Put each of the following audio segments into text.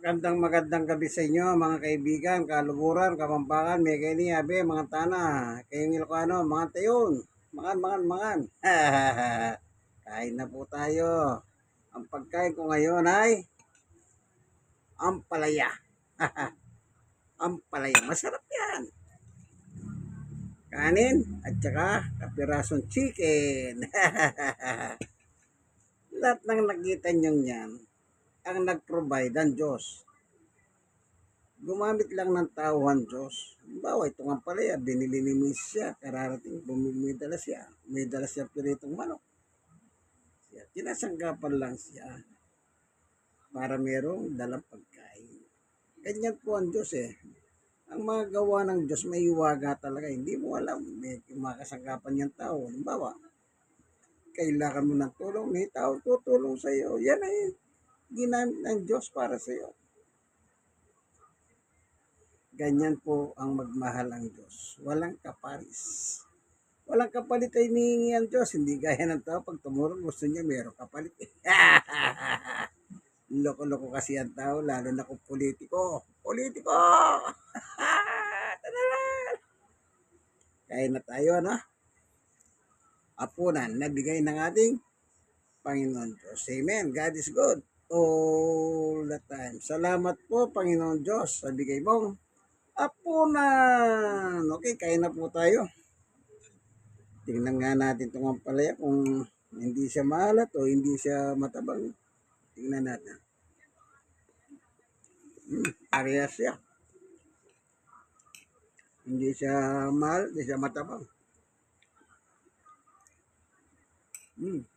Magandang magandang gabi sa inyo mga kaibigan, kaluburan, kapampangan, may kaini, abe, mga tana, kayong Ilocano, mga tayon, mangan, mangan, mangan. Kain na po tayo. Ang pagkain ko ngayon ay ampalaya. ampalaya, masarap yan. Kanin at saka kapirasong chicken. Lahat ng nakita nyo yan, ang nag-provide ang Diyos. Gumamit lang ng tao ang Diyos. Bawa ito nga pala yan, binili ni Miss siya, kararating, bumili dala siya. May dala siya piritong manok. Siya, tinasanggapan lang siya para merong dalang pagkain. Ganyan po ang Diyos eh. Ang mga gawa ng Diyos may iwaga talaga. Hindi mo alam, may makasanggapan niyang tao. Halimbawa, kailangan mo ng tulong, may tao tutulong sa iyo. Yan ay ginamit ng Diyos para sa iyo. Ganyan po ang magmahal ang Diyos. Walang kaparis. Walang kapalit ay hinihingi ang Diyos. Hindi gaya ng tao. Pag tumulong, gusto niya meron kapalit. Loko-loko kasi ang tao, lalo na kung politiko. Politiko! Kaya na tayo, ano? Apunan na bigay ng ating Panginoon Diyos. Amen. God is good all the time. Salamat po, Panginoon Diyos, sa bigay mong apunan. Okay, kaya na po tayo. Tingnan nga natin itong palaya kung hindi siya maalat o hindi siya matabang. Tingnan natin. Hmm, parehas siya. Hindi siya mahal, hindi siya matabang. Hmm.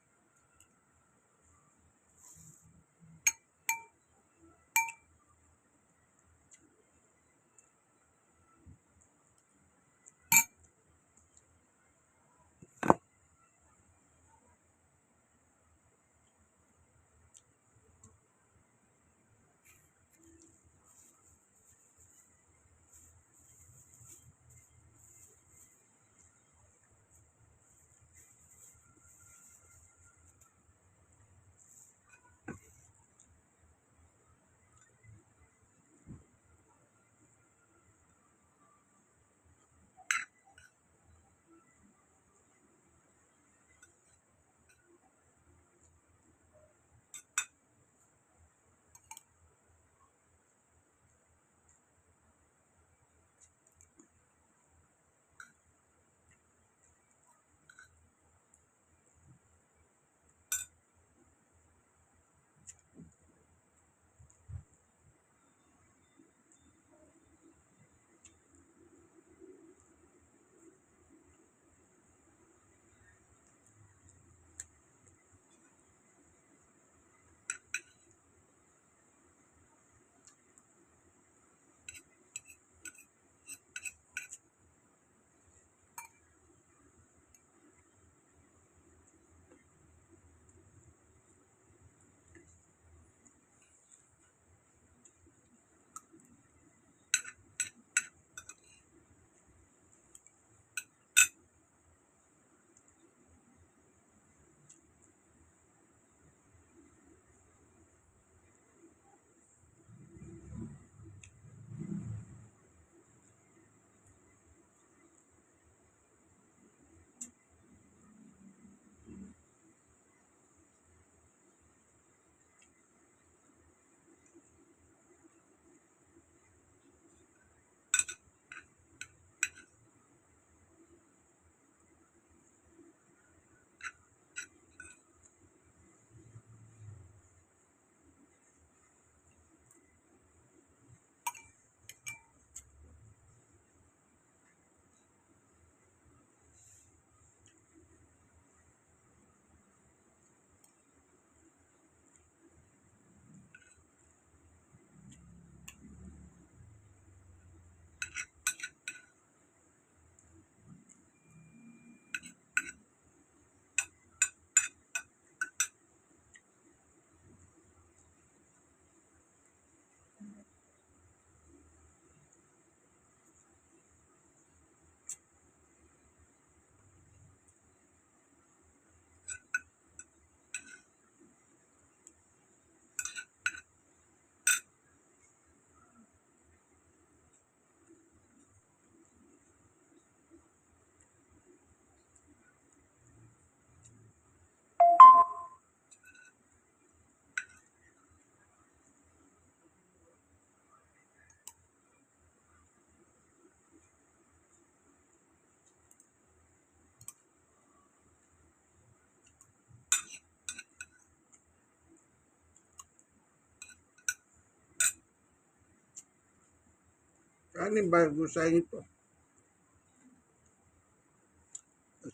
Kanin bago sayang ito.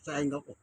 Sayang ako.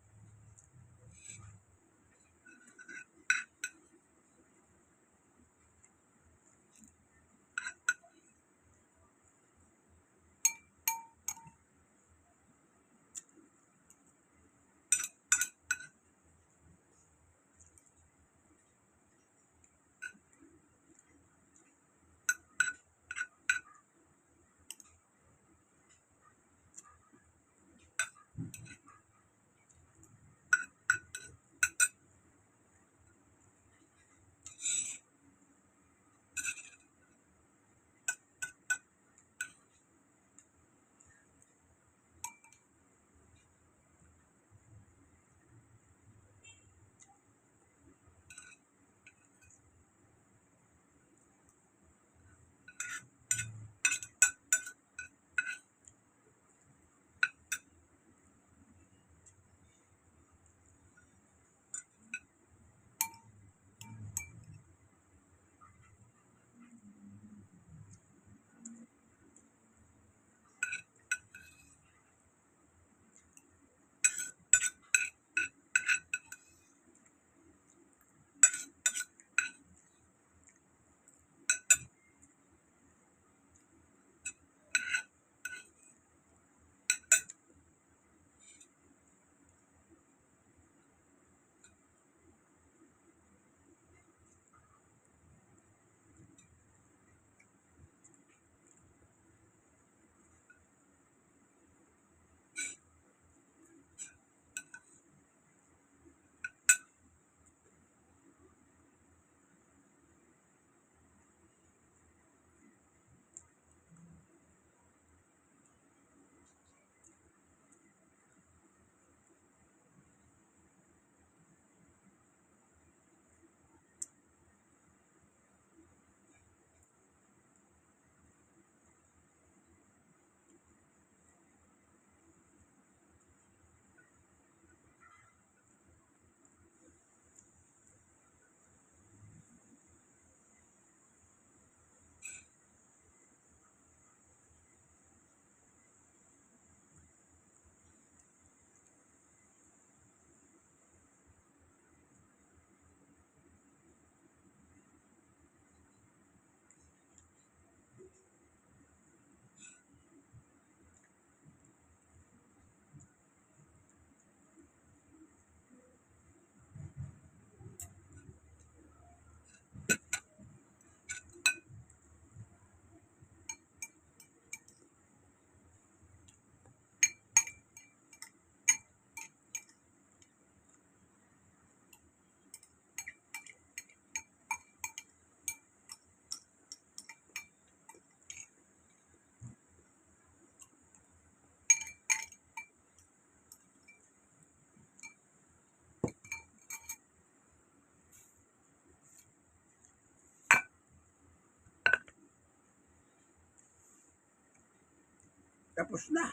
Tapos na.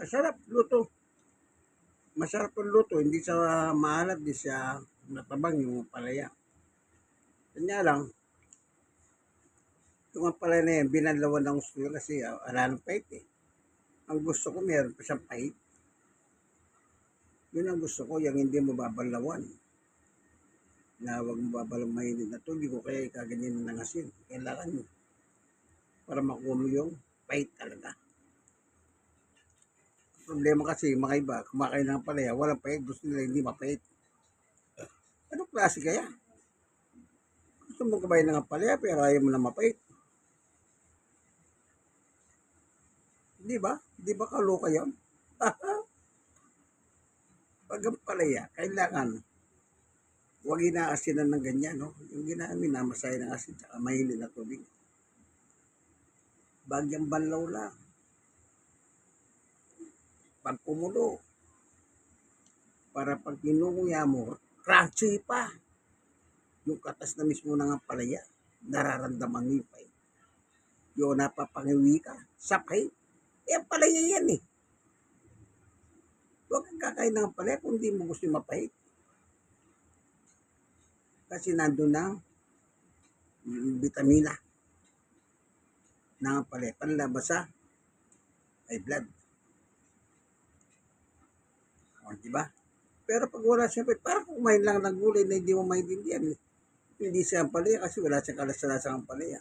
Masarap luto. Masarap ang luto. Hindi siya maalat, hindi siya matabang yung palaya. Kanya lang, itong palaya na yan, binalawan ng gusto ko kasi uh, ala ng pait eh. Ang gusto ko, meron pa siyang pait. Yun ang gusto ko, yung hindi mo babalawan. Na huwag mo babalang mainit na tubig o kaya ikaganyan ng asin. Kailangan mo. Para makuha mo yung pait talaga. Problema kasi, mga iba, kumakain ng palaya, walang pait, gusto nila hindi mapait. Anong klase kaya? Gusto mo kabayan ng palaya, pero ayaw mo na mapait. Di ba? Di ba kaluka yun? Pag ang palaya, kailangan huwag inaasinan ng ganyan, no? Yung ginamit na masaya ng asin, tsaka mahili na tubig. Bagyang banlaw lang pag. Para pag kinunguya mo, crunchy pa. Yung katas na mismo ng palaya, nararamdaman mo yung pait. Yung napapangiwi ka, sakay. Eh, palaya yan eh. Huwag kang kakain ng palaya kung di mo gusto yung mapait. Kasi nandun ang mm, vitamina ng palaya. Panlabas sa ay blood. O, di ba? Pero pag wala siya, parang kumain lang ng gulay na hindi mo maintindihan. eh. Hindi siya ang palaya kasi wala siyang kalasalasan ang palaya.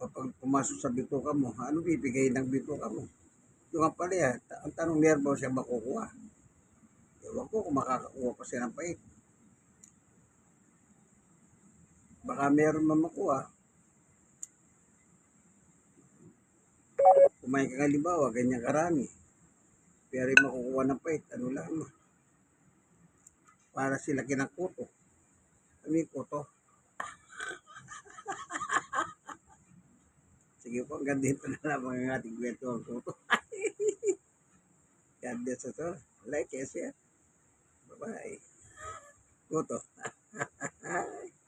O pag pumasok sa bituka mo, ano bibigay ng bituka mo? Yung ang palaya, ang tanong nervo siya makukuha. Ewan ko kung makakakuha pa siya ng pait. Baka meron man makuha. Kumain ka halimbawa, ganyan karami. Pero yung makukuha ng pait, ano lang. Para sila kinakuto. Ano yung kuto? Sige po, hanggang dito na lang mga ating kwento ang kuto. God bless us all. Like and share. Bye-bye. Kuto.